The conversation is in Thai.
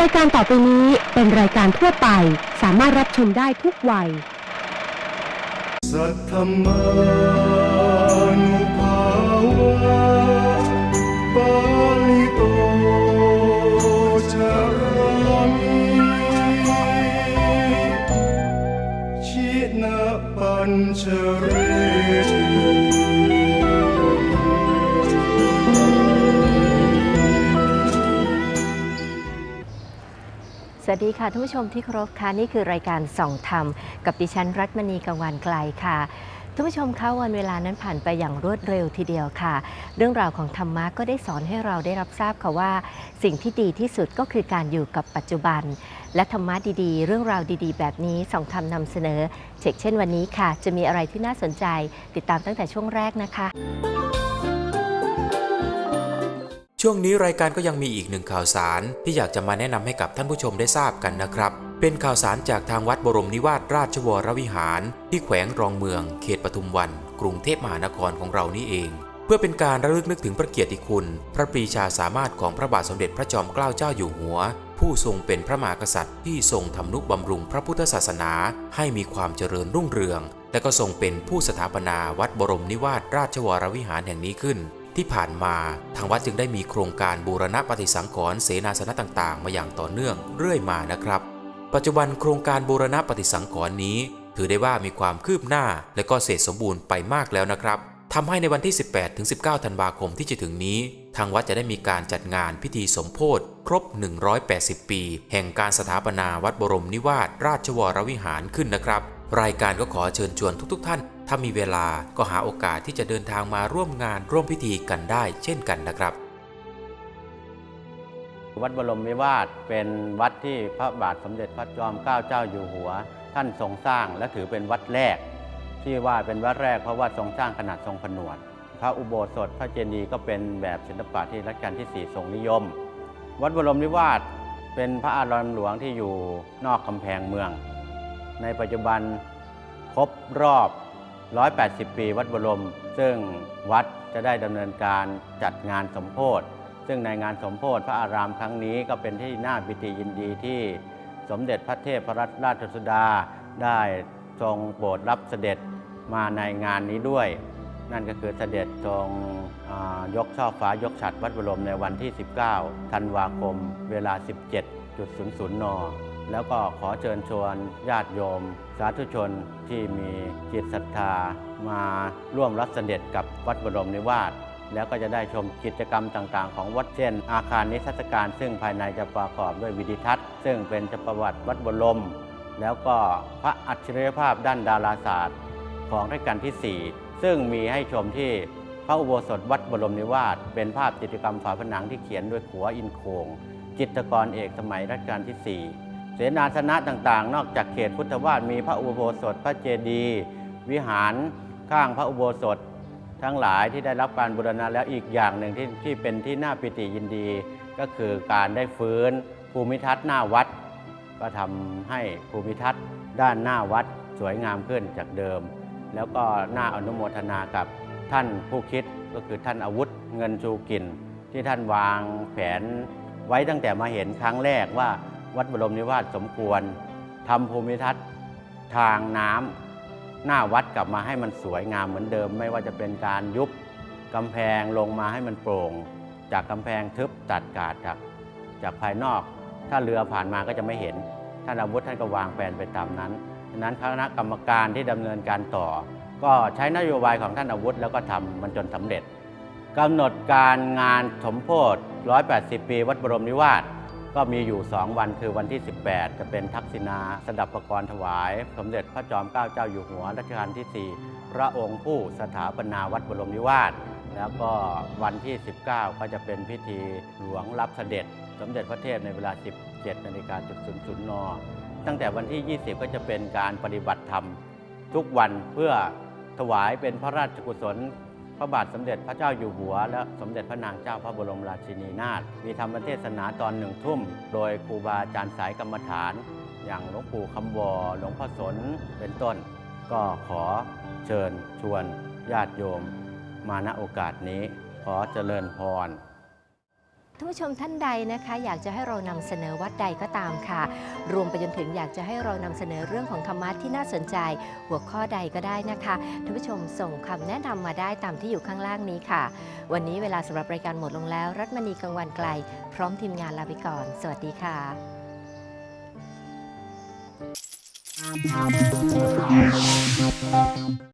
รายการต่อไปนี้เป็นรายการทั่วไป สามารถรับชมได้ทุกวัย สัทธมานุภาวะปาลิโตจารามิชินปัญชเรติ สวัสดีค่ะท่านผู้ชมที่เคารพค่ะนี่คือรายการส่องธรรม กับดิฉันรัตมณีกังวานไกลค่ะท่านผู้ชมคะวันเวลานั้นผ่านไปอย่างรวดเร็วทีเดียวค่ะ เรื่องราวของธรรมะก็ได้สอนให้เราได้รับทราบค่ะว่า สิ่งที่ดีที่สุดก็คือการอยู่กับปัจจุบัน และธรรมะดีๆ เรื่องราวดีๆ แบบนี้ส่องธรรมนำเสนอเช่นเช่นวันนี้ค่ะ จะมีอะไรที่น่าสนใจ ติดตามตั้งแต่ช่วงแรกนะคะ ช่วงนี้รายการก็ยังมีอีกหนึ่งข่าวสารที่อยากจะมาแนะนำให้กับท่านผู้ชมได้ทราบกันนะครับ เป็นข่าวสารจากทางวัดบรมนิวาสราชวรวิหาร ที่แขวงรองเมือง เขตปทุมวัน กรุงเทพมหานครของเรานี่เอง เพื่อเป็นการระลึกนึกถึงพระเกียรติคุณ พระปรีชาสามารถของพระบาทสมเด็จพระจอมเกล้าเจ้าอยู่หัว ผู้ทรงเป็นพระมหากษัตริย์ ที่ทรงทำนุบำรุงพระพุทธศาสนา ให้มีความเจริญรุ่งเรือง และก็ทรงเป็นผู้สถาปนาวัดบรมนิวาสราชวรวิหารแห่งนี้ขึ้น ที่ผ่านมาทางวัดจึงได้มีโครงการบูรณะปฏิสังขรณ์เสนาสนะต่างๆ มาอย่างต่อเนื่องเรื่อยมานะครับ ปัจจุบันโครงการบูรณะปฏิสังขรณ์นี้ ถือได้ว่ามีความคืบหน้าและก็เสร็จสมบูรณ์ไปมากแล้วนะครับทำให้ในวันที่ 18ถึง19 ธันวาคมที่จะถึงนี้ ทางวัดจะได้มีการจัดงานพิธีสมโพธครบ 180 ปี แห่งการสถาปนาวัดบรมนิวาสราชวรวิหารขึ้นนะครับ รายการก็ขอเชิญชวนทุกๆ ท่าน ถ้ามีเวลาก็หาโอกาสที่จะเดินทางมาร่วมงานร่วมพิธีกันได้เช่นกันนะครับ วัดบรมนิวาสเป็นวัดที่พระบาทสมเด็จพระจอมเกล้าเจ้าอยู่หัว ท่านทรงสร้างและถือเป็นวัดแรก ที่ว่าเป็นวัดแรกเพราะว่าทรงสร้างขนาดทรงผนวด พระอุโบสถพระเจดีย์ก็เป็นแบบศิลปะที่รัชกาลที่4ทรงนิยม วัดบรมนิวาสเป็นพระอารามหลวงที่อยู่นอกกำแพงเมือง ในปัจจุบันครบรอบ 180 ปีวัดบรม ซึ่งวัดจะได้ดำเนินการจัดงานสมโพธิซึ่งในงานสมโพธิพระอารามครั้งนี้ก็เป็นที่น่าปิติยินดีที่สมเด็จพระเทพรัตนราชสุดาได้ทรงโปรดรับเสด็จมาในงานนี้ด้วย นั่นก็คือเสด็จทรงยกช่อฟ้ายกฉัตรวัดบรมในวันที่ 19 ธันวาคม เวลา 17.00 น แล้วก็ขอเชิญชวนญาติโยม สาธุชนที่มีจิตศรัทธา มาร่วมรับเสด็จกับวัดบรมนิวาสแล้วก็จะได้ชมกิจกรรมต่างๆ ของวัดเช่น อาคารนิทรรศการซึ่งภายในจะประกอบด้วยวิดิทัศน์ ซึ่งเป็นประวัติวัดบรม แล้วก็พระอัจฉริยภาพด้านดาราศาสตร์ ของรัชกาลที่ 4 ซึ่งมีให้ชมที่พระอุโบสถวัดบรมนิวาสเป็นภาพจิตรกรรมฝาผนังที่เขียนด้วยขัวอินโคง จิตรกรเอกสมัยรัชกาลที่ 4 เสนาสนะต่างๆ นอกจากเขตพุทธวาสมีพระอุโบสถพระเจดีย์วิหารข้างพระอุโบสถ ทั้งหลายที่ได้รับการบูรณะแล้วอีกอย่างหนึ่งที่ที่เป็นที่น่าปิติยินดี ก็คือการได้ฟื้นภูมิทัศน์หน้าวัด ก็ทำให้ภูมิทัศน์ด้านหน้าวัดสวยงามขึ้นจากเดิม แล้วก็น่าอนุโมทนากับท่านผู้คิดก็คือท่านอาวุธเงินชูกินที่ท่านวางแผนไว้ตั้งแต่มาเห็นครั้งแรกว่า วัดบรมนิวาสสมควรทำภูมิทัศน์ทางน้ำหน้าวัดกลับมาให้มันสวยงามเหมือนเดิม ไม่ว่าจะเป็นการยุบกำแพงลงมาให้มันโปร่ง จากกำแพงทึบตัดกาดจากจากภายนอก ถ้าเรือผ่านมาก็จะไม่เห็น ท่านอาวุธท่านก็วางแผนไปตามนั้นดังนั้นคณะกรรมการที่ดำเนินการต่อ ก็ใช้นโยบายของท่านอาวุธแล้วก็ทำมันจนสำเร็จกำหนดการงานสมโพธิ180 ปี วัดบรมนิวาส ก็มีอยู่ 2 วันคือวันที่ 18 จะเป็นทักษิณาสดับประกรณ์ถวาย สมเด็จพระจอมเกล้าเจ้าอยู่หัวรัชกาลที่ 4 พระองค์ผู้สถาปนาวัดบรมนิวาสแล้วก็วันที่ 19 ก็จะเป็นพิธีหลวงรับเสด็จ สมเด็จพระเทพในเวลา 17นาฬิกาจุดศูนย์ศูนย์นตั้งแต่วันที่ 20 ก็จะเป็นการปฏิบัติธรรม ทุกวันเพื่อถวายเป็นพระราชกุศล พระบาทสมเด็จพระเจ้าอยู่หัว และสมเด็จพระนางเจ้าพระบรมราชินีนาถมีธรรมเทศนาตอนหนึ่งทุ่ม โดยครูบาอาจารย์สายกรรมฐาน อย่างหลวงปู่คำวอหลวงพ่อสนเป็นต้น ก็ขอเชิญชวนญาติโยม มาณโอกาสนี้ ขอเจริญพร ท่านผู้ชมท่านใดนะคะ อยากจะให้เรานำเสนอวัดใดก็ตามค่ะ รวมไปจนถึงอยากจะให้เรานำเสนอเรื่องของธรรมะที่น่าสนใจ หัวข้อใดก็ได้นะคะท่านผู้ชมส่งคำแนะนำมาได้ตามที่อยู่ข้างล่างนี้ค่ะ วันนี้เวลาสำหรับรายการหมดลงแล้ว รัตมณีกังวันไกล พร้อมทีมงานลาไปก่อน สวัสดีค่ะ